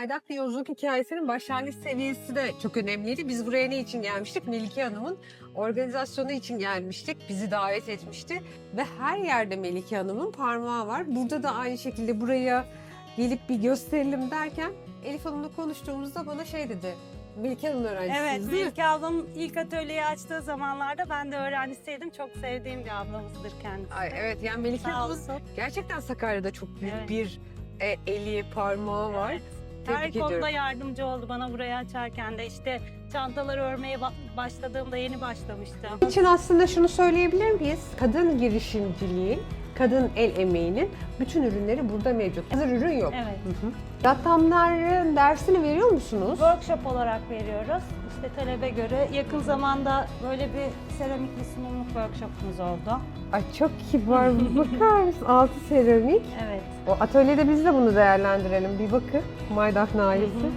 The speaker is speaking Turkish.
Aydak yolculuk hikayesinin başlangıç seviyesi de çok önemliydi. Biz buraya ne için gelmiştik? Melike Hanım'ın organizasyonu için gelmiştik. Bizi davet etmişti. Ve her yerde Melike Hanım'ın parmağı var. Burada da aynı şekilde buraya gelip bir gösterelim derken Elif Hanım'la konuştuğumuzda bana şey dedi. Melike Hanım'ın öğrencisiniz Evet, değil mi? Melike ablam ilk atölyeyi açtığı zamanlarda ben de öğrencisiydim. Çok sevdiğim bir ablamızdır kendisi. Ay, evet yani Melike Sağ Hanım'ın olsun. gerçekten Sakarya'da çok büyük Evet. bir e, eli, parmağı var. Evet. Tebrik Her ediyorum. konuda yardımcı oldu bana burayı açarken de. işte çantaları örmeye ba- başladığımda yeni başlamıştım. için aslında şunu söyleyebilir miyiz? Kadın girişimciliğin, kadın el emeğinin bütün ürünleri burada mevcut. Hazır ürün yok. Evet. Ratamların dersini veriyor musunuz? Workshop olarak veriyoruz. İşte talebe göre yakın zamanda böyle bir seramikli sunumluk workshopumuz oldu. Ay çok kibar. Bakar mısın? Altı seramik. Evet. O atölyede biz de bunu değerlendirelim. Bir bakın. Hı hı.